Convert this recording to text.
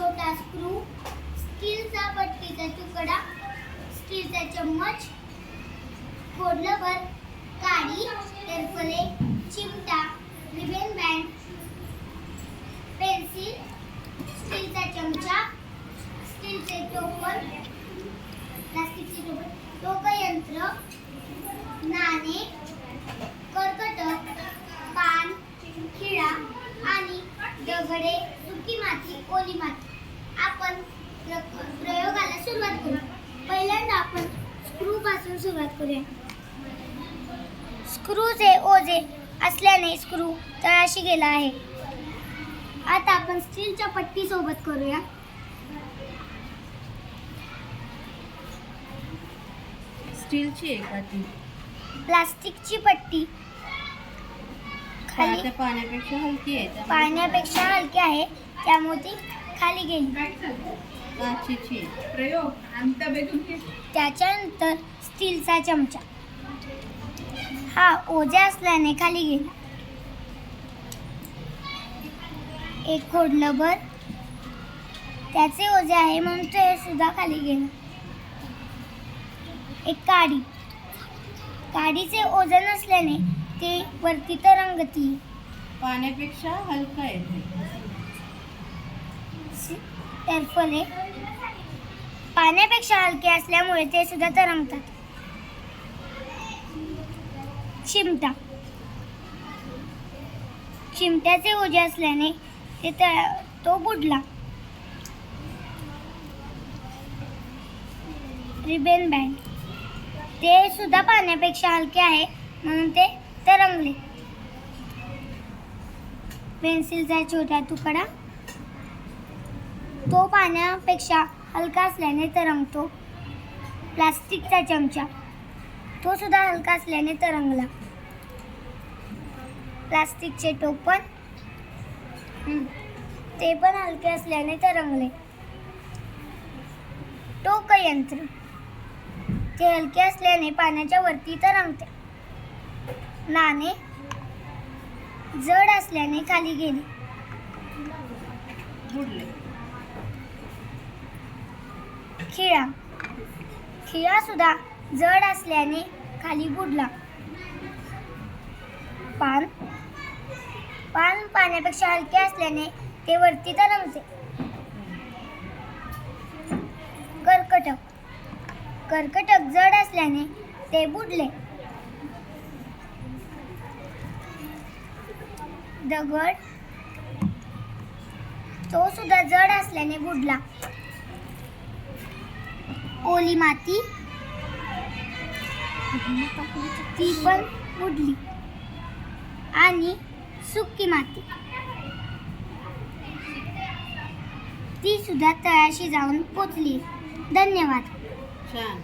छोटा स्क्रू स्टीलचा पट्टीचा तुकडा स्टीलचा चम्मच कोडलभर काडी तेरफले चिमटा रिबेन बँड पेन्सिल स्टीलचा चमचा स्टीलचे टोपण प्लास्टिकचे टोपण टोकयंत्र नाणे कर्कटक पान खिळा आणि दगडे सुकी माती ओली माती. आपण प्र- प्रयोगाला सुरुवात करू. पहिल्यांदा आपण स्क्रू पासून सुरुवात करूया. स्क्रूचे ओझे असल्याने स्क्रू तळाशी गेला आहे. आता आपण स्टीलच्या पट्टी सोबत करूया. स्टीलची आहे का ती प्लास्टिकची पट्टी. खाली. पाण्यापेक्षा हलकी आहे. त्यामुळे पाण्यापेक्षा हलकी आहे. त्यामुळे ती खाली गेली काचेची आहे. प्रयोग. अंतबेदून घे. त्याच्यानंतर स्टीलचा चमचा. हा ओझ्या असल्याने खाली गेला एक खोडलबर त्याचे ओझे आहे म्हणून ते सुद्धा खाली गेला एक काडी. काडीचे ओझं नसल्याने ते वरती तरंगती. पाण्यापेक्षा हलका आहे ते. टरफले पाण्यापेक्षा हलके असल्यामुळे ते सुद्धा तरंगतात चिमटा. चिमट्याचे ओझे असल्याने ते तो बुडला. Ribbon band. ते सुद्धा पाण्यापेक्षा हलके आहे म्हणून ते तरंगले. पेन्सिलचा छोटा तुकडा. तो पाण्यापेक्षा हलका असल्याने तरंगतो. प्लास्टिकचा चमचा. तो सुद्धा हलका असल्याने तरंगला. प्लास्टिकचे टोपण. ते पण हलके असल्याने तरंगले. टोकयंत्र. ते हलके असल्याने पाण्याच्या वरती तरंगते. नाणे. जड असल्याने खाली गेले. बुडले खिळा. खिळा सुद्धा जड असल्याने खाली बुडला. पान. पान पाण्यापेक्षा हलके असल्याने ते वरती तरंगते. कर्कटक. कर्कटक जड असल्याने ते बुडले. दगड. तो सुद्धा जड असल्याने बुडला. ओली माती. ती पण उडली. आणि सुकी माती. ती सुद्धा तळाशी जाऊन पोचली. धन्यवाद. छान.